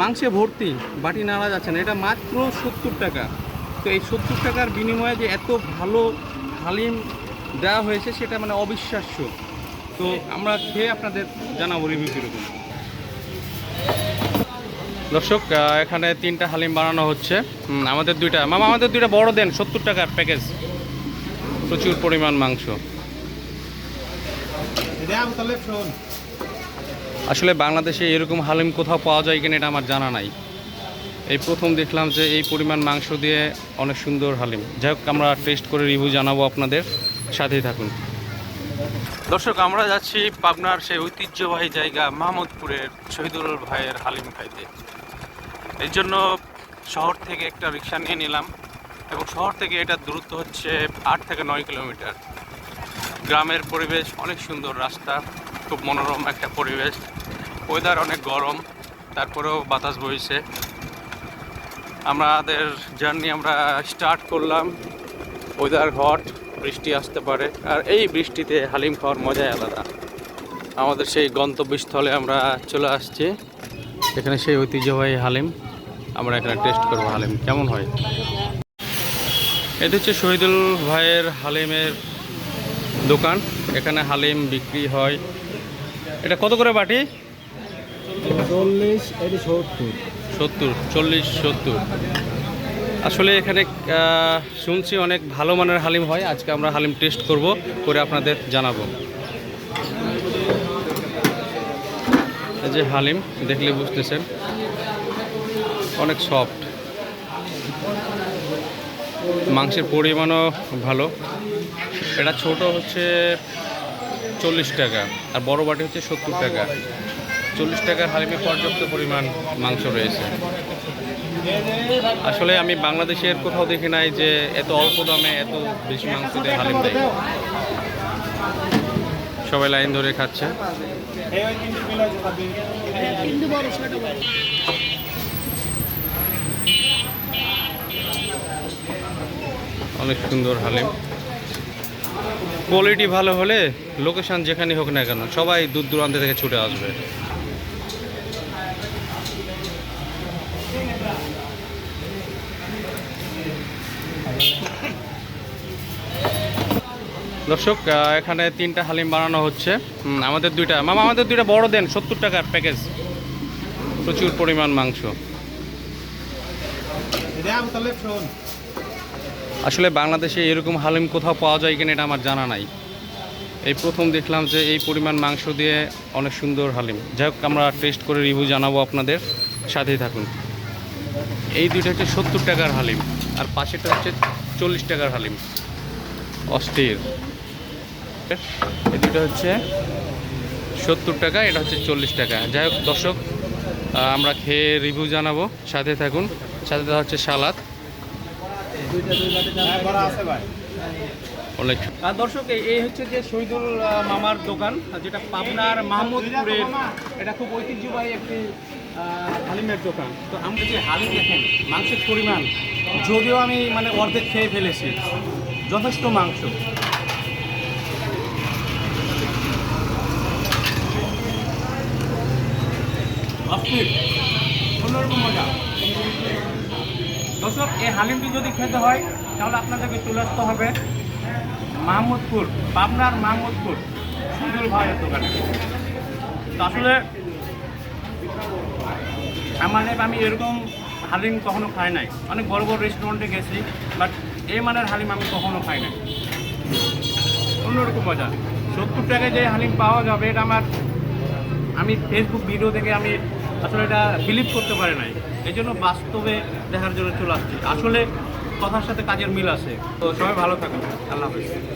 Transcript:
মাংসে ভর্তি বাটি নাড়া যাচ্ছে না। এটা মাত্র সত্তর টাকা। তো এই সত্তর টাকার বিনিময়ে যে এত ভালো হালিম দেওয়া হয়েছে সেটা মানে অবিশ্বাস্য। তো আমরা খেয়ে আপনাদের জানাব রিভিউ কীরকম দর্শক এখানে তিনটা হালিম বানানো হচ্ছে। আমাদের দুইটা। মামা আমাদের দুইটা বড় দেন সত্তর টাকার প্যাকেজ প্রচুর পরিমাণ মাংস। আসলে বাংলাদেশে এরকম হালিম কোথাও পাওয়া যায় কিনা এটা আমার জানা নাই। এই প্রথম দেখলাম যে এই পরিমাণ মাংস দিয়ে অনেক সুন্দর হালিম। যাই হোক, আমরা টেস্ট করে রিভিউ জানাব আপনাদের। সাথেই থাকুন। দর্শক, আমরা যাচ্ছি পাবনার সেই ঐতিহ্যবাহী জায়গা মাহমুদপুরের শহীদুল ভাইয়ের হালিম খাইতে। এর জন্য শহর থেকে একটা রিক্সা নিয়ে নিলাম এবং শহর থেকে এটার দূরত্ব হচ্ছে আট থেকে নয় কিলোমিটার। গ্রামের পরিবেশ অনেক সুন্দর রাস্তা। খুব মনোরম একটা পরিবেশ। ওয়েদার অনেক গরম, তারপরেও বাতাস বইছে। আমাদের জার্নি আমরা স্টার্ট করলাম। ওয়েদার হট বৃষ্টি আসতে পারে। আর এই বৃষ্টিতে হালিম খাওয়ার মজাই আলাদা। আমাদের সেই গন্তব্যস্থলে আমরা চলে আসছি। এখানে সেই ঐতিহ্যবাহী হালিম। আমরা এখানে টেস্ট করব হালিম, কেমন হয়? এটা হচ্ছে শহীদুল ভাইয়ের হালিমের দোকান। এখানে হালিম বিক্রি হয়। এটা কত করে বাটি? চল্লিশ এটি সত্তর। সত্তর চল্লিশ সত্তর। আসলে এখানে শুনছি অনেক ভালো মানের হালিম হয়। আজকে আমরা হালিম টেস্ট করব করে আপনাদের জানাব। এই যে হালিম দেখলে বুঝতেছেন। অনেক সফট। মাংসের পরিমাণও ভালো। এটা ছোট হচ্ছে চল্লিশ টাকা, আর বড় বাটি হচ্ছে সত্তর টাকা। চল্লিশ টাকার হালিমে পর্যাপ্ত পরিমাণ মাংস রয়েছে। আসলে আমি বাংলাদেশের কোথাও দেখি নাই যে এত অল্প দামে এত বেশি মাংস দিয়ে হালিম দেয়। সবাই লাইন ধরে খাচ্ছে। অনেক সুন্দর হালিম। কোয়ালিটি ভালো হলে লোকেশন যেখানে হোক না কেন, সবাই দূর দূরান্ত থেকে ছুটে আসবে। দর্শক এখানে তিনটা হালিম বানানো হচ্ছে। আমাদের দুইটা। মামা, আমাদের দুইটা বড় দেন, সত্তর টাকার প্যাকেজ প্রচুর পরিমাণ মাংস। আসলে বাংলাদেশে এরকম হালিম কোথাও পাওয়া যায় কিনা এটা আমার জানা নাই। এই প্রথম দেখলাম যে এই পরিমাণ মাংস দিয়ে অনেক সুন্দর হালিম। যাই হোক, আমরা টেস্ট করে রিভিউ জানাব আপনাদের। সাথেই থাকুন। এই দুইটা হচ্ছে সত্তর টাকার হালিম আর পাশেটা হচ্ছে চল্লিশ টাকার হালিম। অস্থির। এই দুটো হচ্ছে সত্তর টাকা, এটা হচ্ছে চল্লিশ টাকা। যাই হোক, দর্শক আমরা খেয়ে রিভিউ জানাব। সাথে থাকুন। সাথে দেওয়া হচ্ছে সালাদ। অনেক। দর্শক এই- হচ্ছে যে শহীদুল মামার দোকান যেটা পাবনার মাহমুদপুরের, এটা খুব ঐতিহ্যবাহী একটি হালিমের দোকান। তো আমরা যে হালিম দেখেন, মাংসের পরিমাণ, যদিও আমি মানে অর্ধেক খেয়ে ফেলেছি, যথেষ্ট মাংস। অন্যরকম মজা। দর্শক এই হালিমটি যদি খেতে হয়, তাহলে আপনাদেরকে চলে আসতে হবে। মাহমুদপুর, পাবনার মাহমুদপুর, সুন্দর ভাইয়ের দোকানে। তো আসলে আমার আমি এরকম হালিম কখনো খাই নাই। অনেক বড় বড় রেস্টুরেন্টে গেছি বাট এই মানের হালিম আমি কখনো খাই নাই। অন্যরকম মজা। সত্তর টাকায় যে হালিম পাওয়া যাবে, এটা আমার আমি ফেসবুক ভিডিও দেখে আমি আসলে এটা বিলিভ করতে পারি নাই। এই জন্য বাস্তবে দেখার জন্য চলে আসছি। আসলে কথার সাথে কাজের মিল আছে। তো সবাই ভালো থাকুন আল্লাহ হাফিজ।